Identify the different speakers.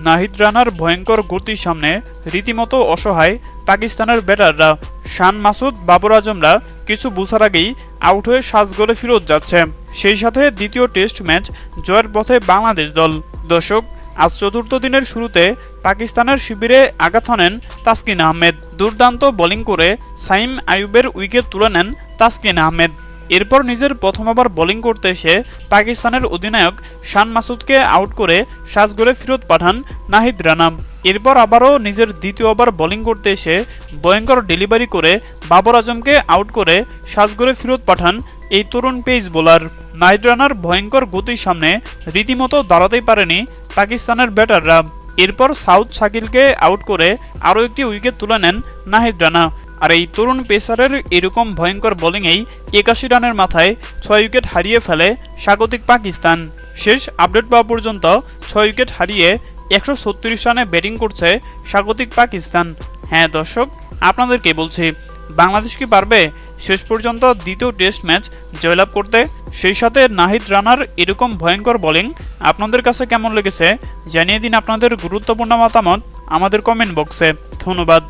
Speaker 1: নাহিদ রানার ভয়ঙ্কর গতির সামনে রীতিমতো অসহায় পাকিস্তানের ব্যাটাররা। শান মাসুদ, বাবর আজমরা কিছু বুঝার আগেই আউট হয়ে সাজ গোলে ফিরত যাচ্ছে। সেই সাথে দ্বিতীয় টেস্ট ম্যাচ জয়ের পথে বাংলাদেশ দল। দর্শক, আজ চতুর্থ দিনের শুরুতে পাকিস্তানের শিবিরে আঘাত হানেন তাসকিন আহমেদ। দুর্দান্ত বোলিং করে সাইম আয়ুবের উইকেট তুলে নেন তাসকিন আহমেদ। এরপর নিজের প্রথম ওভার বোলিং করতে এসে পাকিস্তানের অধিনায়ক শান মাসুদকে আউট করে সাজগোলে ফেরত পাঠান নাহিদ রানা এরপর আবারও নিজের দ্বিতীয় ওভার বোলিং করতে এসে ভয়ঙ্কর ডেলিভারি করে বাবর আজমকে আউট করে সাজগোলে ফেরত পাঠান এই তরুণ পেস বোলার। নাহিদ রানার ভয়ঙ্কর গতির সামনে রীতিমতো দাঁড়াতেই পারেনি পাকিস্তানের ব্যাটাররা। এরপর সাউথ শাকিলকে আউট করে আরও একটি উইকেট তুলে নেন নাহিদ রানা। আর এই তরুণ পেসারের এরকম ভয়ঙ্কর বোলিংয়েই একাশি রানের মাথায় ছয় উইকেট হারিয়ে ফেলে স্বাগতিক পাকিস্তান। শেষ আপডেট পাওয়া পর্যন্ত ছয় উইকেট হারিয়ে একশো ছত্রিশ রানে ব্যাটিং করছে স্বাগতিক পাকিস্তান। হ্যাঁ দর্শক, আপনাদেরকে বলছি, বাংলাদেশ কি পারবে? শেষ পর্যন্ত দ্বিতীয় টেস্ট ম্যাচ জয়লাভ করতে? সেই সাথে নাহিদ রানার এরকম ভয়ঙ্কর বোলিং আপনাদের কাছে কেমন লেগেছে? জানিয়ে দিন আপনাদের গুরুত্বপূর্ণ মতামত আমাদের কমেন্ট বক্সে। ধন্যবাদ।